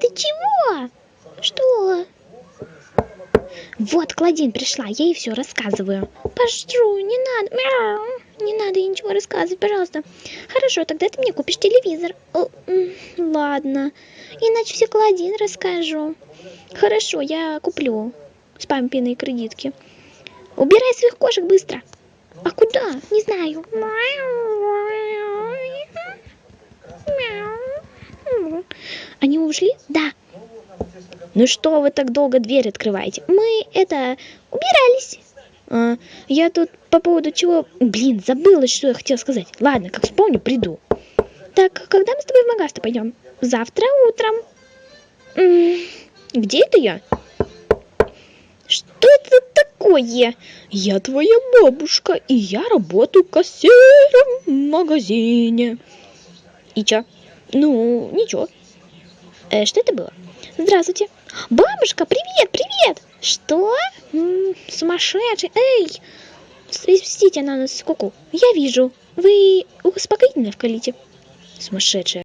Ты чего? Что? Вот, Клодин пришла, я ей все рассказываю. Пошу, не надо, мяу. Не надо ей ничего рассказывать, пожалуйста. Хорошо, тогда ты мне купишь телевизор. О, ладно, иначе все Клодин расскажу. Хорошо, я куплю с пампиной кредитки. Убирай своих кошек быстро. А куда? Не знаю. Они ушли? Да. Ну что вы так долго дверь открываете? Мы это убирались. А, я тут по поводу чего... Блин, забыла, что я хотела сказать. Ладно, как вспомню, приду. Так, когда мы с тобой в Магаста пойдем? Завтра утром. М, Где это я? Что это такое? Я твоя бабушка, и я работаю кассиром в магазине. И чё? Ну, ничего. Э, что это было? Здравствуйте. Бабушка, привет, привет. Что? М, сумасшедший. Эй, свистите она у нас куку. Я вижу. Вы успокоительное вкалите. Сумасшедшая.